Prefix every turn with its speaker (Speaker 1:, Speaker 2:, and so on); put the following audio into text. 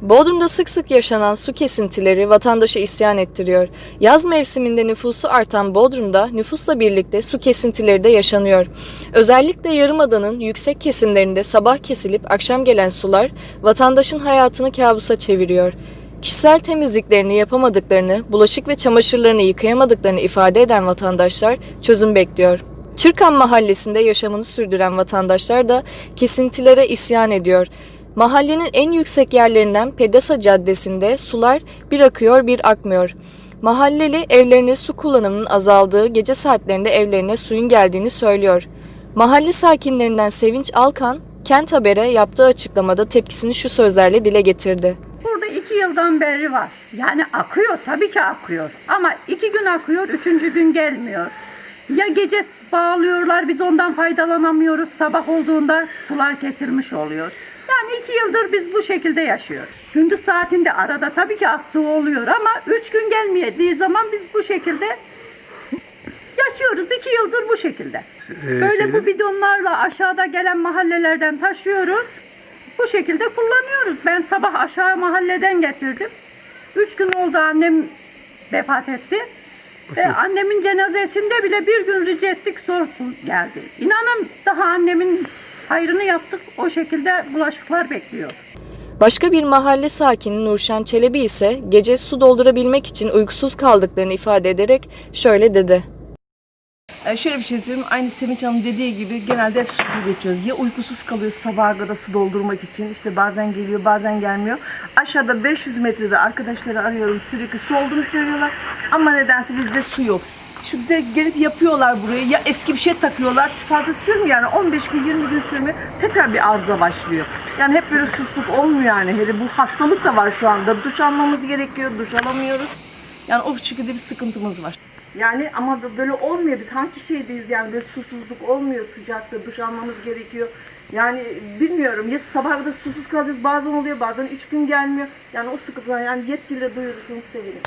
Speaker 1: Bodrum'da sık sık yaşanan su kesintileri vatandaşa isyan ettiriyor. Yaz mevsiminde nüfusu artan Bodrum'da nüfusla birlikte su kesintileri de yaşanıyor. Özellikle Yarımada'nın yüksek kesimlerinde sabah kesilip akşam gelen sular vatandaşın hayatını kabusa çeviriyor. Kişisel temizliklerini yapamadıklarını, bulaşık ve çamaşırlarını yıkayamadıklarını ifade eden vatandaşlar çözüm bekliyor. Çırkan mahallesinde yaşamını sürdüren vatandaşlar da kesintilere isyan ediyor. Mahallenin en yüksek yerlerinden Pedesa Caddesi'nde sular bir akıyor bir akmıyor. Mahalleli evlerine su kullanımının azaldığı gece saatlerinde evlerine suyun geldiğini söylüyor. Mahalle sakinlerinden Sevinç Alkan, Kent Haber'e yaptığı açıklamada tepkisini şu sözlerle dile getirdi.
Speaker 2: Yıldan beri var. Yani akıyor tabii ki akıyor. Ama iki gün akıyor, üçüncü gün gelmiyor. Ya gece bağlıyorlar biz ondan faydalanamıyoruz. Sabah olduğunda sular kesilmiş oluyor. Yani iki yıldır biz bu şekilde yaşıyoruz. Gündüz saatinde arada tabii ki aktığı oluyor ama üç gün gelmediği zaman biz bu şekilde yaşıyoruz. iki yıldır bu şekilde. Böyle bu bidonlarla aşağıda gelen mahallelerden taşıyoruz. Bu şekilde kullanıyoruz. Ben sabah aşağı mahalleden getirdim. Üç gün oldu annem vefat etti. Ve annemin cenazesinde bile bir gün rica ettik zor geldi. İnanın daha annemin hayrını yaptık. O şekilde bulaşıklar bekliyor.
Speaker 1: Başka bir mahalle sakini Nurşen Çelebi ise gece su doldurabilmek için uykusuz kaldıklarını ifade ederek şöyle dedi.
Speaker 3: Ee, şöyle bir şey söyleyeyim. Aynı Sevinç Hanım dediği gibi genelde hep susuz geçiyoruz. Ya uykusuz kalıyoruz sabaha kadar su doldurmak için. İşte bazen geliyor bazen gelmiyor. Aşağıda 500 metrede arkadaşları arıyorum. Sürekli su olduğunu söylüyorlar. Ama nedense bizde su yok. Şu de gelip yapıyorlar buraya. Ya eski bir şey takıyorlar. Fazla sürmüyor yani. 15 gün 20 gün sürmüyor. Tekrar bir arıza başlıyor. Yani hep böyle susuzluk olmuyor yani. Hele bu hastalık da var şu anda. Duş almamız gerekiyor. Duş alamıyoruz. Yani o şekilde bir sıkıntımız var. Yani ama böyle olmuyor. Biz hangi şeydeyiz yani böyle susuzluk olmuyor sıcakta duş almamız gerekiyor. Yani bilmiyorum ya sabaha kadar susuz kalacağız bazen oluyor bazen üç gün gelmiyor. Yani o sıkıntılar yani yetkiliyle duyurursanız sevinirim.